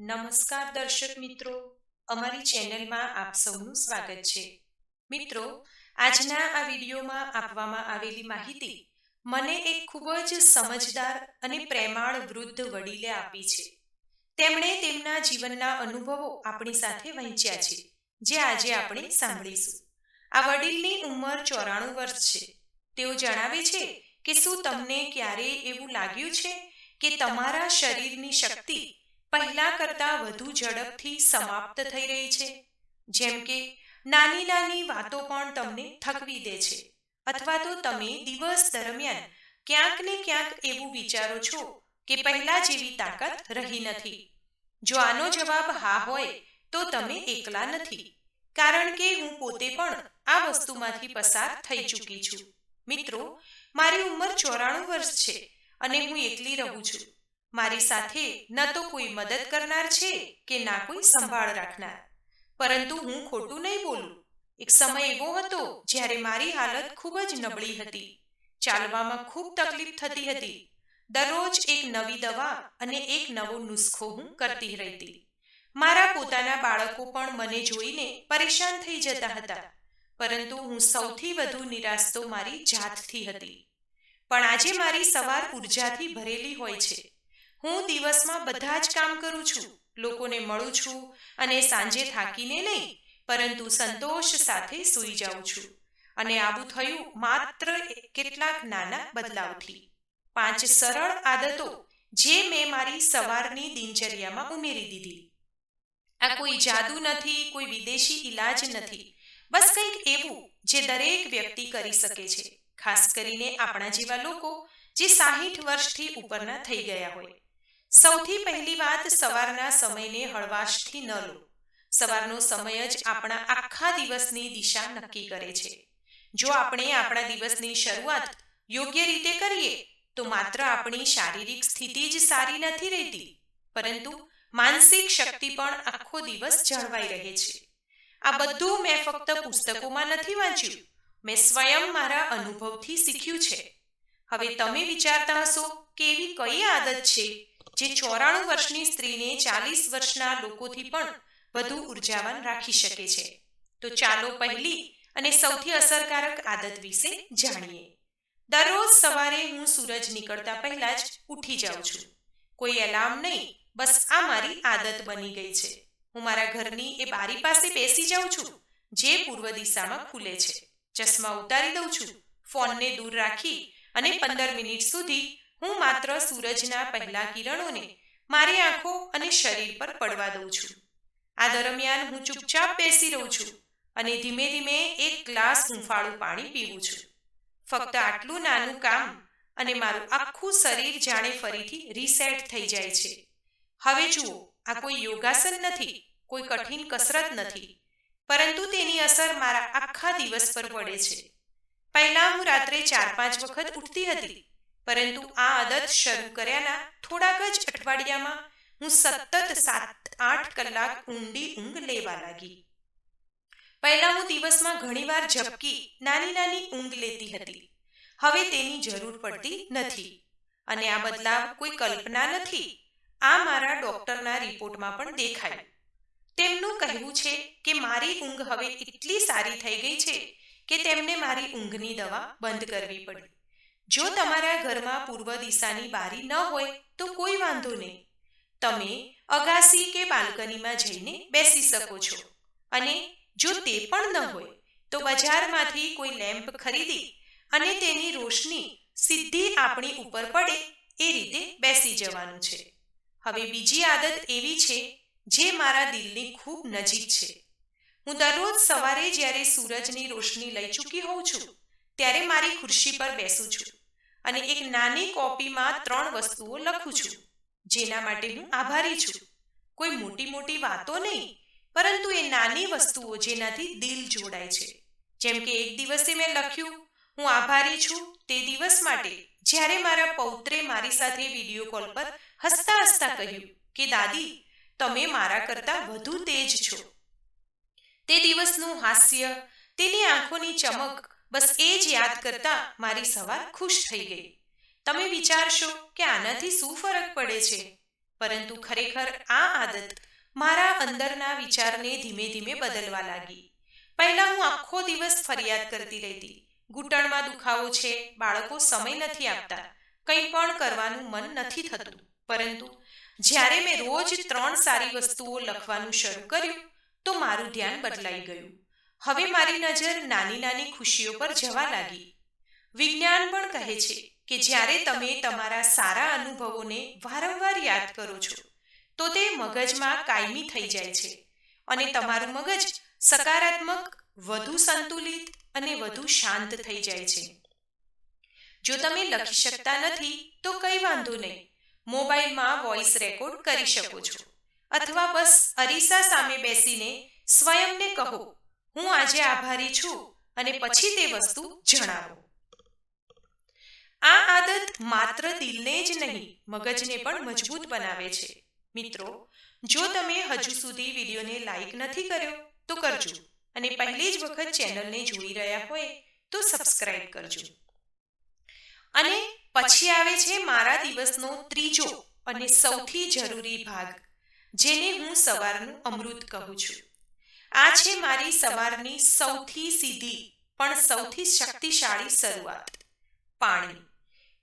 નમસ્કાર દર્શક મિત્રો. અમારી ચેનલમાં આપ સૌનું સ્વાગત છે. મિત્રો, આજના આ વિડીયોમાં આપવામાં આવેલી માહિતી મને એક ખૂબ જ સમજદાર અને પ્રેમાળ વૃદ્ધ વડીલે આપી છે. તેમણે તેમના જીવનના અનુભવો આપણી સાથે વહેંચ્યા છે, જે આજે આપણે સાંભળીશું. આ વડીલની ઉંમર ચોરાણું વર્ષ છે. તેઓ જણાવે છે કે શું તમને ક્યારેય એવું લાગ્યું છે કે તમારા શરીરની શક્તિ પહેલા કરતાં વધુ ઝડપથી સમાપ્ત થઈ રહી છે. જેમ કે, નાની નાની વાતો પણ તમને થકવી દે છે. અથવા તો તમે દિવસ દરમિયાન ક્યાંક ને ક્યાંક એવું વિચારો છો કે પહેલા જેવી તાકાત રહી નથી. જો આનો જવાબ હા હોય, તો તમે એકલા નથી. કારણ કે હું પોતે પણ આ વસ્તુમાંથી પસાર થઈ ચૂકી છું. મિત્રો, મારી ઉંમર ચોરાણું વર્ષ છે અને હું એકલી રહું છું. મારી સાથે ન તો કોઈ મદદ કરનાર છે કે ના કોઈ સંભાળ રાખનાર. પરંતુ હું ખોટું નહીં બોલું. એક સમય એવો હતો જ્યારે મારી હાલત ખૂબ જ નબળી હતી. ચાલવામાં ખૂબ તકલીફ થતી હતી. દરરોજ એક નવી દવા અને એક નવો નુસ્ખો હું કરતી રહેતી. મારા પોતાના બાળકો પણ મને જોઈને પરેશાન થઈ જતા હતા. પરંતુ હું સૌથી વધુ નિરાશ તો મારી જાતથી હતી. પણ આજે મારી સવાર ઉર્જાથી ભરેલી હોય છે. હું દિવસમાં બધા જ કામ કરું છું. લોકોને મળું છું અને સાંજે થાકીને નહીં, પરંતુ સંતોષ સાથે સૂઈ જાઉં છું. અને આવું થયું માત્ર કેટલાક નાના બદલાવથી. પાંચ સરળ આદતો જે મેં મારી સવારની દિનચર્યામાં ઉમેરી દીધી. આ કોઈ જાદુ નથી, કોઈ વિદેશી ઈલાજ નથી. બસ કંઈક એવું જે દરેક વ્યક્તિ કરી શકે છે, ખાસ કરીને આપણા જેવા લોકો જે સાહીઠ વર્ષથી ઉપરના થઈ ગયા હોય. સૌથી પહેલી વાત સવારના સમયને હળવાશથી ન લો. સવારનો સમય જ આપણા આખા દિવસની દિશા નક્કી કરે છે. જો આપણે આપણા દિવસની શરૂઆત યોગ્ય રીતે કરીએ, તો માત્ર આપણી શારીરિક સ્થિતિ જ સારી નથી રહેતી, પરંતુ માનસિક શક્તિ પણ આખો દિવસ જળવાઈ રહે છે. આ બધું મેં ફક્ત પુસ્તકોમાં નથી વાંચ્યું, મેં સ્વયં મારા અનુભવથી શીખ્યું છે. હવે તમે વિચારતા હશો, કે એવી કઈ આદત છે જે ચોરાણું વર્ષની સ્ત્રીને ચાલીસ વર્ષના લોકોથી પણ વધુ ઉર્જાવાન રાખી શકે છે. તો ચાલો પહેલી અને સૌથી અસરકારક આદત વિશે જાણીએ. દરરોજ સવારે હું સૂરજ નીકળતા પહેલા જ ઉઠી જાઉં છું. કોઈ એલાર્મ નહીં, બસ આ મારી આદત બની ગઈ છે. હું મારા ઘરની એ બારી પાસે બેસી જાઉં છું, જે પૂર્વ દિશામાં ખુલે છે. ચશ્મા ઉતારી દઉં છું, ફોનને દૂર રાખી અને પંદર મિનિટ સુધી હું માત્ર સૂરજના પહેલા કિરણોને મારી આંખો અને શરીર પર પડવા દઉં છું. આ દરમિયાન હું ચૂપચાપ બેસી રહું છું અને ધીમે ધીમે એક ગ્લાસ હુંફાળું પાણી પીવું છું. ફક્ત આટલું નાનું કામ અને મારું આખું શરીર જાણે ફરીથી રીસેટ થઈ જાય છે. હવે જુઓ, આ કોઈ યોગાસન નથી, કોઈ કઠિન કસરત નથી, પરંતુ તેની અસર મારા આખા દિવસ પર પડે છે. પહેલા હું રાત્રે ચાર પાંચ વખત ઉઠતી હતી પરંતુ આ આદત શરૂ કર્યાના થોડાક જ અઠવાડિયામાં હું સતત સાત આઠ કલાક ઊંડી ઊંઘ લેવા લાગી. પહેલા હું દિવસમાં ઘણીવાર ઝપકી નાની નાની ઊંઘ લેતી હતી. હવે તેની જરૂર પડતી નથી. અને આ બદલાવ કોઈ કલ્પના નથી. આ મારા ડોક્ટરના રિપોર્ટમાં પણ દેખાયું. તેમનું કહેવું છે કે મારી ઊંઘ હવે એટલી સારી થઈ ગઈ છે કે તેમને મારી ઊંઘની દવા બંધ કરવી પડી. જો તમારા ઘરમાં પૂર્વ દિશાની બારી ન હોય તો કોઈ વાંધો નહીં. તમે અગાસી કે બાલ્કનીમાં જઈને બેસી શકો છો. અને જો તે પણ ન હોય તો બજારમાંથી કોઈ લેમ્પ ખરીદી અને તેની રોશની સીધી આપણી ઉપર પડે એ રીતે બેસી જવાનું છે. હવે બીજી આદત એવી છે જે મારા દિલની ખૂબ નજીક છે. હું દરરોજ સવારે જ્યારે સૂરજની રોશની લઈ ચૂકી હોઉં છું ત્યારે મારી ખુરશી પર બેસું છું. અને એક નાની કોપીમાં ત્રણ વસ્તુઓ લખું છું. જેના માટે હું આભારી છું. કોઈ મોટી મોટી વાતો નહીં, પરંતુ એ નાની વસ્તુઓ જેનાથી દિલ જોડાય છે. જેમ કે એક દિવસે મેં લખ્યું, હું આભારી છું તે દિવસ માટે. જ્યારે મારા પૌત્રે મારી સાથે વીડિયો કોલ પર હસતા હસતા કહ્યું કે, દાદી, તમે મારા કરતાં વધુ તેજ છો. તે દિવસનું હાસ્ય, તેની આંખોની ચમક બસ એ જ યાદ કરતા મારી સવાર ખુશ થઈ ગઈ. તમે વિચારશો કે આનાથી શું ફરક પડે છે? પરંતુ ખરેખર આ આદત મારા અંદરના વિચારને ધીમે ધીમે બદલવા લાગી. પહેલાં હું આખો દિવસ ફરિયાદ કરતી રહેતી. ઘૂંટણમાં દુખાવો છે, બાળકો સમય નથી આપતા, કંઈ પણ કરવાનું મન નથી થતું. પરંતુ જ્યારે મેં રોજ ત્રણ સારી વસ્તુઓ લખવાનું શરૂ કર્યું, તો મારું ધ્યાન બદલાઈ ગયું. હવે મારી નજર નાની નાની ખુશીઓ પર જવા લાગી. વિજ્ઞાન પણ કહે છે કે જ્યારે તમે તમારા સારા અનુભવોને વારંવાર યાદ કરો છો, તો તે મગજમાં કાયમી થઈ જાય છે અને તમારું મગજ સકારાત્મક, વધુ સંતુલિત અને વધુ શાંત થઈ જાય છે. જો તમે લખી શકતા નથી, તો કંઈ વાંધો નહીં. મોબાઈલમાં વોઇસ રેકોર્ડ કરી શકો છો. અથવા બસ અરીસા સામે બેસીને સ્વયંને કહો. હું આજે આભારી છું અને પછી તે વસ્તુ જણાવો. આ આદત માત્ર દિલને જ નહીં, મગજને પણ મજબૂત બનાવે છે. મિત્રો, જો તમે હજુ સુધી વિડીયોને લાઈક નથી કર્યો, તો કરજો. અને પહેલી જ વખત ચેનલને જોઈ રહ્યા હોય, તો સબસ્ક્રાઇબ કરજો. અને પછી આવે છે મારા દિવસનો ત્રીજો અને સૌથી જરૂરી ભાગ, જેને હું સવારનું અમૃત કહું છું. આ છે મારી સવારની સૌથી સીધી, પણ સૌથી શક્તિશાળી શરૂઆત. પાણી.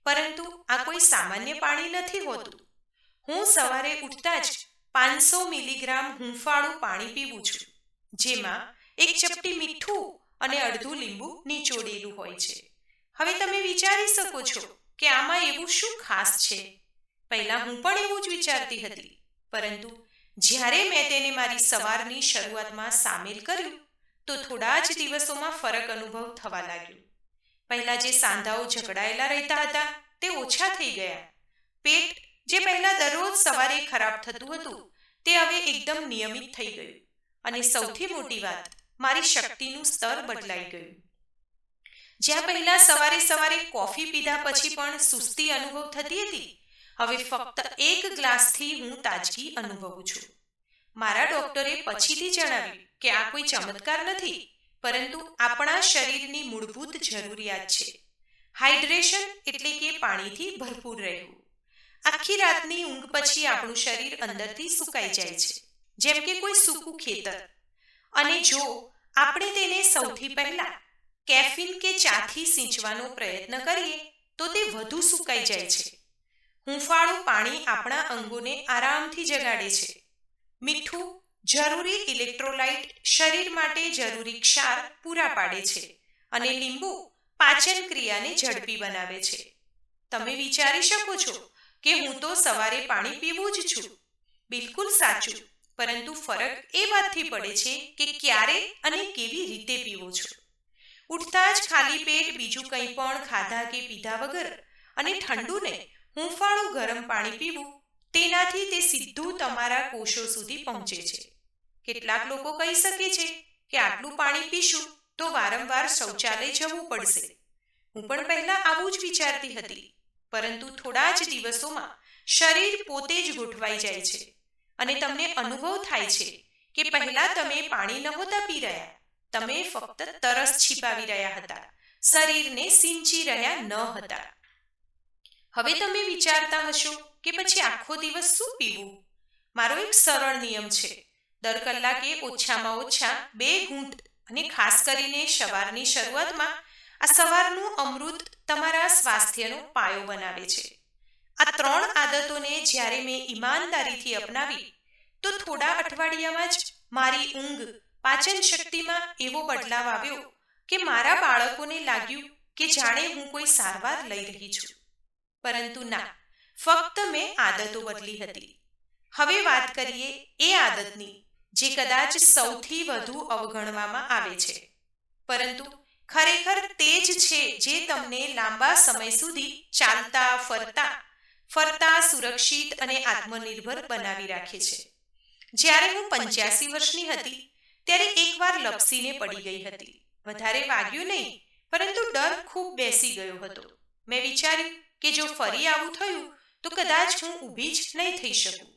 પરંતુ આ કોઈ સામાન્ય પાણી નથી હોતું. હું સવારે ઉઠતા જ પાંચસો મિલીગ્રામ હૂંફાળું પાણી પીવું છું, જેમાં એક ચપટી મીઠું અને અડધું લીંબુ નીચોડેલું હોય છે. હવે તમે વિચારી શકો છો કે આમાં એવું શું ખાસ છે? પહેલા હું પણ એવું જ વિચારતી હતી, પરંતુ જ્યારે મેં તેને મારી સવારની શરૂઆતમાં સામેલ કર્યું, તો થોડા જ દિવસોમાં ફરક અનુભવ થવા લાગ્યો. પહેલા જે સાંધાઓ ઝઘડાયેલા રહેતા હતા, તે ઓછા થઈ ગયા. પેટ, જે પહેલા દરરોજ સવારે ખરાબ થતું હતું, તે હવે એકદમ નિયમિત થઈ ગયું. અને સૌથી મોટી વાત, મારી શક્તિનું સ્તર બદલાઈ ગયું. જ્યાં પહેલા સવારે સવારે કોફી પીધા પછી પણ સુસ્તી અનુભવ થતી હતી હવે ફક્ત એક ગ્લાસથી હું તાજગી અનુભવું છું. મારા ડોક્ટરે પછીથી જણાવ્યું કે આ કોઈ ચમત્કાર નથી, પરંતુ આપણા શરીરની મૂળભૂત જરૂરિયાત છે. હાઇડ્રેશન એટલે કે પાણીથી ભરપૂર રહેવું. આખી રાતની ઊંઘ પછી આપણું શરીર અંદરથી સુકાઈ જાય છે, જેમ કે કોઈ સૂકું ખેતર. અને જો આપણે તેને સૌથી પહેલા કેફીન કે ચાથી સિંચવાનો પ્રયત્ન કરીએ, તો તે વધુ સુકાઈ જાય છે. હુંફાળું પાણી આપણા અંગોને આરામથી જગાડે છે. મીઠું જરૂરી ઇલેક્ટ્રોલાઇટ શરીર માટે જરૂરી ક્ષાર પૂરા પાડે છે અને લીંબુ પાચન ક્રિયાને ઝડપી બનાવે છે. તમે વિચારી શકો છો કે હું તો સવારે પાણી પીવું જ છું. બિલકુલ સાચું, પરંતુ ફરક એ વાતથી પડે છે કે ક્યારે અને કેવી રીતે પીવો છો. ઉઠતા જ ખાલી પેટ બીજું કંઈ પણ ખાધા કે પીધા વગર અને ઠંડુ ને હુંફાળું ગરમ પાણી પીવું, તેનાથી તે સીધું તમારા કોષો સુધી પહોંચે છે. કેટલાક લોકો કહી શકે છે કે આટલું પાણી પીશું તો વારંવાર શૌચાલય જવું પડશે. હું પણ પહેલા આવું જ વિચારતી હતી, પરંતુ થોડા જ દિવસોમાં શરીર પોતે જ ગોઠવાઈ જાય છે અને તમને અનુભવ થાય છે કે પહેલા તમે પાણી નહોતા પી રહ્યા, તમે ફક્ત તરસ છીપાવી રહ્યા હતા, શરીરને સિંચી રહ્યા ન હતા. હવે તમે વિચારતા હશો કે પછી આખો દિવસ શું પીવું? મારો એક સરળ નિયમ છે. દર કલાકે ઓછામાં ઓછા બે ઘૂંટ અને ખાસ કરીને સવારની શરૂઆતમાં આ સવારનું અમૃત તમારા સ્વાસ્થ્યનો પાયો બનાવે છે. આ ત્રણ આદતોને જ્યારે મેં ઈમાનદારીથી અપનાવી, તો થોડા અઠવાડિયામાં જ મારી ઊંઘ પાચન શક્તિમાં એવો બદલાવ આવ્યો કે મારા બાળકોને લાગ્યું કે જાણે હું કોઈ સારવાર લઈ રહી છું. પરંતુ ના, ફક્ત મેં આદતો બદલી હતી. હવે વાત કરીએ એ આદતની, જે કદાચ સૌથી વધુ અવગણવામાં આવે છે. પરંતુ ખરેખર તે જ છે જે તમને લાંબા સમય સુધી ચાલતા, ફરતા ફરતા સુરક્ષિત અને આત્મનિર્ભર બનાવી રાખે છે. જ્યારે હું પંચ્યાસી વર્ષની હતી, ત્યારે એકવાર લપસીને પડી ગઈ હતી. વધારે વાગ્યું નહીં, પરંતુ ડર ખૂબ બેસી ગયો હતો. મેં વિચાર્યું કે જો ફરી આવું થયું, તો કદાચ હું ઊભી જ નહીં થઈ શકું.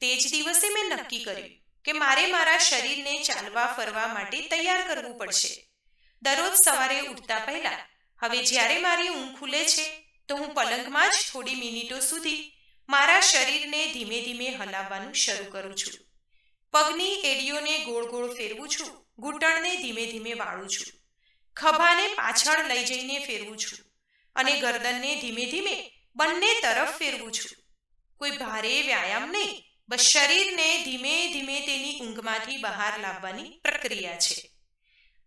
તે જ દિવસે મેં નક્કી કર્યું કે મારે મારા શરીરને ચાલવા ફરવા માટે તૈયાર કરવું પડશે. દરરોજ સવારે ઉઠતા પહેલા, હવે જ્યારે મારી ઊંઘ ખુલે છે, તો હું પલંગમાં જ થોડી મિનિટો સુધી મારા શરીરને ધીમે ધીમે હલાવવાનું શરૂ કરું છું. પગની એડીઓને ગોળ ગોળ ફેરવું છું, ઘૂંટણને ધીમે ધીમે વાળું છું. ખભાને પાછળ લઈ જઈને ફેરવું છું. અને ગરદનને ધીમે ધીમે બંને તરફ ફેરવું છું. કોઈ ભારે વ્યાયામ નહીં, બસ શરીરને ધીમે ધીમે તેની ઊંઘમાંથી બહાર લાવવાની પ્રક્રિયા છે.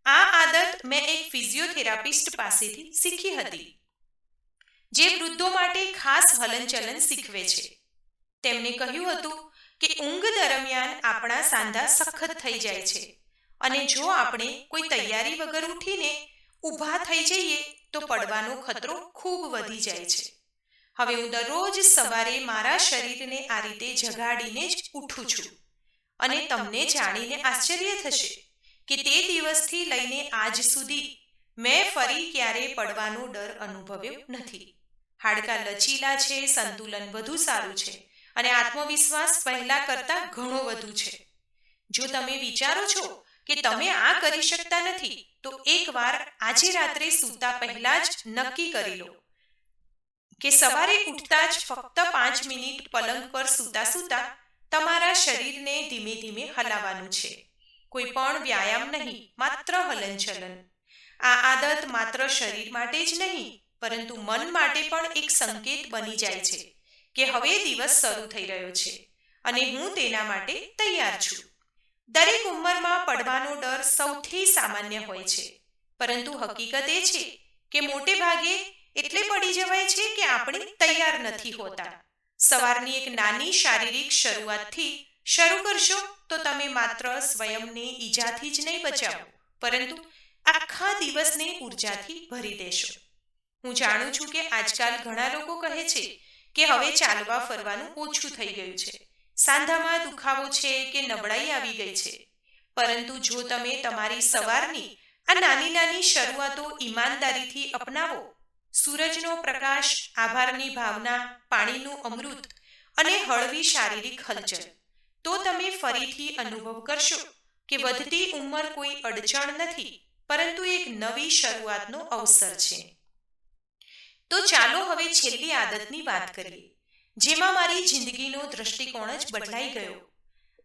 આ આદત મેં એક ફિઝિયોથેરાપિસ્ટ પાસેથી શીખી હતી, જે વૃદ્ધો માટે ખાસ હલનચલન શીખવે છે. તેમણે કહ્યું હતું કે ઊંઘ દરમિયાન આપણા સાંધા સખત થઈ જાય છે અને જો આપણે કોઈ તૈયારી વગર ઉઠીને ઊભા થઈ જઈએ તો પડવાનો ખતરો ખૂબ વધી જાય છે. હવે હું દરરોજ સવારે મારા શરીરને આ રીતે જગાડીને જ ઉઠું છું. અને તમને જાણીને આશ્ચર્ય થશે કે તે દિવસથી લઈને આજ સુધી મેં ફરી ક્યારે પડવાનો ડર અનુભવ્યો નથી. હાડકા લચીલા છે સંતુલન વધુ સારું છે. અને આત્મવિશ્વાસ પહેલા કરતા ઘણો વધુ છે. જો તમે વિચારો છો કે તમે આ કરી શકતા નથી, તો એકવાર આજે રાત્રે સૂતા પહેલા જ નક્કી કરી લો. કે સવારે ઉઠતા જ ફક્ત પાંચ મિનિટ પલંગ પર સૂતા સૂતા તમારા શરીરને ધીમે ધીમે હલાવવાનું છે. કોઈ પણ વ્યાયામ નહીં, માત્ર હલનચલન. આ આદત માત્ર શરીર માટે જ નહીં, પરંતુ મન માટે પણ એક સંકેત બની જાય છે કે હવે દિવસ શરૂ થઈ રહ્યો છે અને હું તેના માટે તૈયાર છું. દરેક ઉંમરમાં પડવાનો ડર સૌથી સામાન્ય હોય છે. પરંતુ હકીકત એ છે કે મોટે ભાગે એટલે પડી જવાય છે કે આપણે તૈયાર નથી હોતા. સવારની એક નાની શારીરિક શરૂઆતથી શરૂ કરશો તો તમે માત્ર સ્વયંને ઈજાથી જ નહીં બચાવો, પરંતુ આખા દિવસને ઉર્જાથી ભરી દેશો. હું જાણું છું કે આજકાલ ઘણા લોકો કહે છે કે હવે ચાલવા ફરવાનું ઓછું થઈ ગયું છે. સાંધામાં દુખાવો છે કે નબળાઈ આવી ગઈ છે. પરંતુ જો તમે તમારી સવારની આ નાની નાની શરૂઆતો ઈમાનદારીથી અપનાવો, સૂરજનો પ્રકાશ, આભારની ભાવના, પાણીનું અમૃત અને હળવી શારીરિક હલચલ, તો તમે ફરીથી અનુભવ કરશો કે વધતી ઉંમર કોઈ અડચણ નથી, પરંતુ એક નવી શરૂઆતનો અવસર છે. તો ચાલો હવે છેલ્લી આદતની વાત કરીએ. જેમાં મારી જિંદગીનો દ્રષ્ટિકોણ જ બદલાઈ ગયો.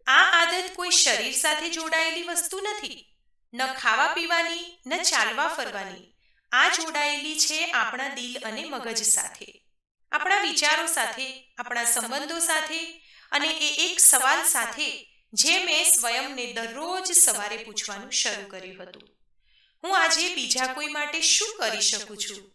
આ આદત કોઈ શરીર સાથે જોડાયેલી વસ્તુ નથી. ન ખાવા પીવાની, ન ચાલવા ફરવાની. આ જોડાયેલી છે આપણા દિલ અને મગજ સાથે. આપણા વિચારો સાથે, આપણા સંબંધો સાથે અને એ એક સવાલ સાથે જે મેં સ્વયંને દરરોજ સવારે પૂછવાનું શરૂ કર્યું હતું. હું આજે બીજા કોઈ માટે શું કરી શકું છું?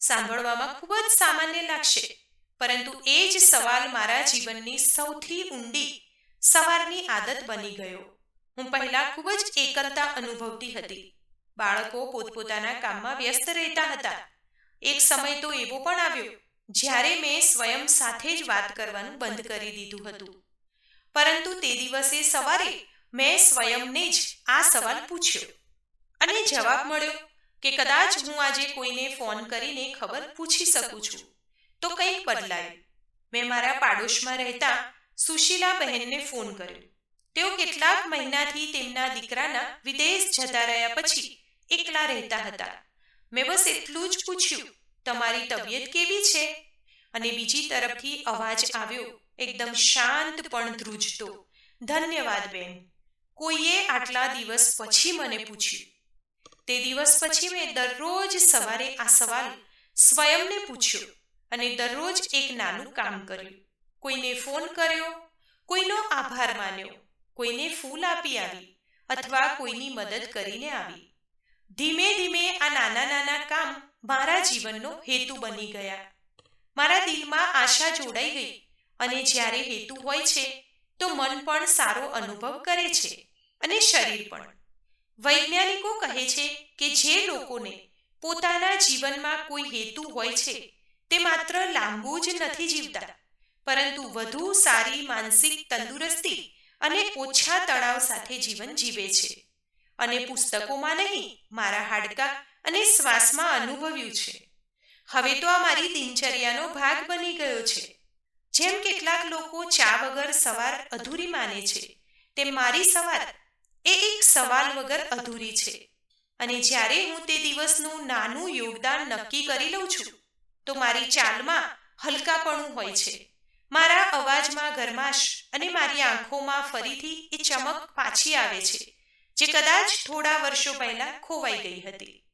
સાંભળવામાં ખૂબ જ સામાન્ય લાગશે. પરંતુ એ જ સવાલ મારા જીવનની સૌથી ઊંડી, સવારની આદત બની ગયો. હું પહેલા ખૂબ જ એકલતા અનુભવતી હતી. બાળકો પોતપોતાના કામમાં વ્યસ્ત રહેતા હતા. એક સમય તો એવો પણ આવ્યો, જ્યારે મેં સ્વયં સાથે જ વાત કરવાનું બંધ કરી દીધું હતું. પરંતુ તે દિવસે સવારે મેં સ્વયંને જ આ સવાલ પૂછ્યો. અને જવાબ મળ્યો કે કદાચ હું આજે કોઈને ફોન કરીને ખબર પૂછી શકું છું. તો કંઈક બદલાયું. મેં મારા પાડોશમાં રહેતા સુશીલા બહેનને ફોન કર્યો. તેઓ કેટલાક મહિનાથી તેમના દીકરાના વિદેશ જતા રહ્યા પછી એકલા રહેતા હતા. મેં બસ એટલું જ પૂછ્યું, તમારી તબિયત કેવી છે? અને બીજી તરફથી અવાજ આવ્યો, એકદમ શાંત પણ ધ્રુજતો. ધન્યવાદ, બેન. કોઈએ આટલા દિવસ પછી મને પૂછ્યું. તે દિવસ પછી મેં દરરોજ સવારે આ સવાલ સ્વયંને પૂછ્યો. અને દરરોજ એક નાનું કામ કર્યું. કોઈને ફોન કર્યો, કોઈનો આભાર માન્યો, કોઈને ફૂલ આપી આવી અથવા કોઈની મદદ કરીને આવી. ધીમે ધીમે આ નાના નાના કામ મારા જીવનનો હેતુ બની ગયા. મારા દિલમાં આશા જોડાઈ ગઈ અને જ્યારે હેતુ હોય છે, તો મન પણ સારો અનુભવ કરે છે અને શરીર પણ. વૈજ્ઞાનિકો કહે છે કે જે લોકોને પોતાના જીવનમાં કોઈ હેતુ હોય છે તે માત્ર લાંબુ જ નથી જીવતા, પરંતુ વધુ સારી માનસિક તંદુરસ્તી અને ઓછા તણાવ સાથે જીવન જીવે છે. અને પુસ્તકોમાં નહીં, મારા હાડકા અને શ્વાસમાં અનુભવ્યું છે. હવે તો આ મારી દિનચર્યાનો ભાગ બની ગયો છે. જેમ કેટલાક લોકો ચા વગર સવાર અધૂરી માને છે, તેમ મારી સવાર એ એક સવાલ વગર અધૂરી છે. અને જ્યારે હું તે દિવસનું નાનું યોગદાન નક્કી કરી લઉં છું તો મારી ચાલમાં હલકાપણું હોય છે. મારા અવાજમાં ગરમાશ અને મારી આંખોમાં ફરીથી એ ચમક પાછી આવે છે, જે કદાચ થોડા વર્ષો પહેલા ખોવાઈ ગઈ હતી.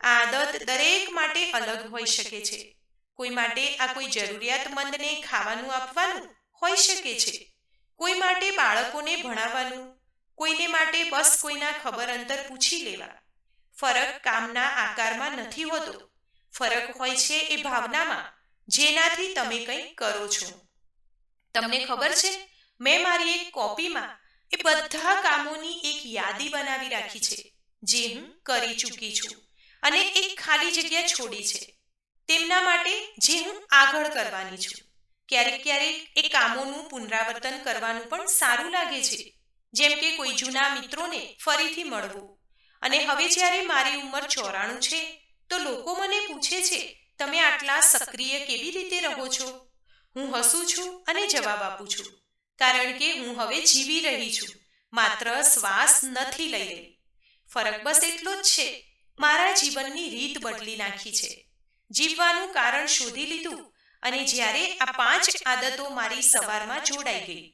આ આદત દરેક માટે અલગ હોઈ શકે છે. કોઈ માટે આ કોઈ જરૂરિયાતમંદને ખાવાનું આપવાનું હોઈ શકે છે. કોઈ માટે બાળકોને ભણાવવાનું, કોઈને માટે બસ કોઈના ખબર અંતર પૂછી લેવા. ફરક કામના આકારમાં નથી હોતો. ફરક હોય છે એ ભાવનામાં, જેનાથી તમે કંઈ કરો છો. તમને ખબર છે, મેં મારી એક કોપીમાં એ બધા કામોની એક યાદી બનાવી રાખી છે, જે હું કરી ચૂકી છું અને એક ખાલી જગ્યા છોડી છે. તેમના માટે જે હું આગળ કરવાની છું. ક્યારેક ક્યારેક એ કામોનું પુનરાવર્તન કરવાનું પણ સારું લાગે છે, જેમ કે કોઈ જૂના મિત્રોને ફરીથી મળવું. અને હવે જ્યારે મારી ઉંમર ચોરાણું છે તો લોકો મને પૂછે છે, તમે આટલા સક્રિય કેવી રીતે રહો છો? હું હસું છું અને જવાબ આપું છું, કારણ કે હું હવે જીવી રહી છું, માત્ર શ્વાસ નથી લઈ રહી. ફરક બસ એટલો જ છે, મારા જીવનની રીત બદલી નાખી છે. જીવવાનું કારણ શોધી લીધું અને જ્યારે આ પાંચ આદતો મારી સવારમાં જોડાઈ ગઈ.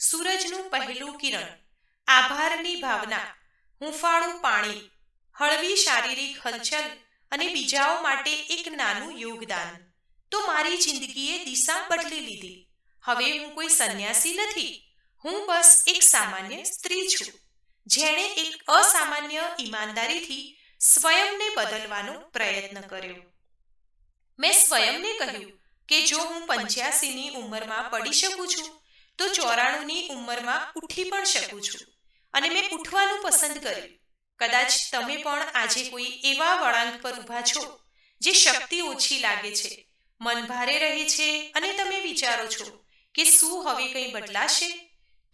સૂરજનું પહેલું કિરણ, આભારની ભાવના, હુંફાળું પાણી, હળવી શારીરિક હલચલ અને બીજાઓ માટે એક નાનું યોગદાન. તો મારી જિંદગીએ દિશા બદલી લીધી. હવે હું કોઈ સંન્યાસી નથી. હું બસ એક સામાન્ય સ્ત્રી છું. જેણે એક અસામાન્ય ઈમાનદારીથી સ્વયંને બદલવાનો પ્રયત્ન કર્યો. મેં સ્વયંને કહ્યું કે જો હું પંચ્યાસીની ઉંમરમાં પડી શકું છું તો ચોરાણુંની ઉંમરમાં ઉઠી પણ શકું છું. અને મેં ઉઠવાનું પસંદ કર્યું. કદાચ તમે પણ આજે કોઈ એવા વળાંક પર ઊભા છો, જે શક્તિ ઓછી લાગે છે. મન ભારે રહે છે અને તમે વિચારો છો કે શું હવે કંઈ બદલાશે?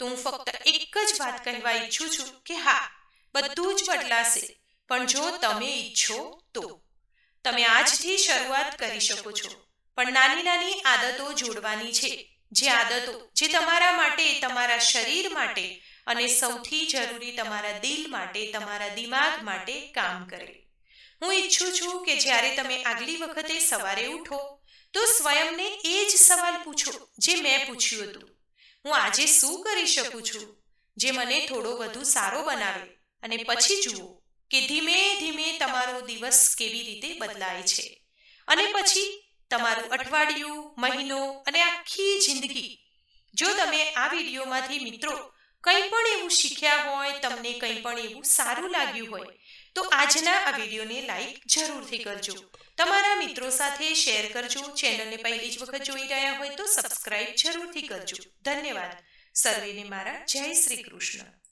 તો હું ફક્ત એક જ વાત કહેવા ઈચ્છું છું કે હા, બધું જ બદલાશે, પણ જો તમે ઈચ્છો તો. તમે આજથી શરૂઆત કરી શકો છો, પણ નાની નાની આદતો જોડવાની છે. જે આદતો, જે તમારા માટે, તમારા શરીર માટે અને સૌથી જરૂરી તમારા દિલ માટે તમારા દિમાગ માટે કામ કરે. હું ઈચ્છું છું કે જ્યારે તમે આગલી વખતે સવારે ઉઠો તો સ્વયંને એ જ સવાલ પૂછો જે મેં પૂછ્યું હતું. હું આજે શું કરી શકું છું? જે મને થોડો વધુ સારો બનાવે. અને પછી જુઓ કે ધીમે ધીમે તમારો દિવસ કેવી રીતે બદલાય છે. અને પછી તમારું અઠવાડિયું મહિનો અને આખી જિંદગી જો તમે આ વિડીયોમાંથી મિત્રો કંઈ પણ એવું શીખ્યા હોય, તમને કંઈ પણ એવું સારું લાગ્યું હોય, તો આજના આ વિડીયોને લાઈક જરૂરથી કરજો. તમારા મિત્રો સાથે શેર કરજો, ચેનલને પહેલી જ વખત જોઈ રહ્યા હોય તો સબસ્ક્રાઇબ જરૂરથી કરજો. ધન્યવાદ. સર્વેને મારા જય શ્રી કૃષ્ણ.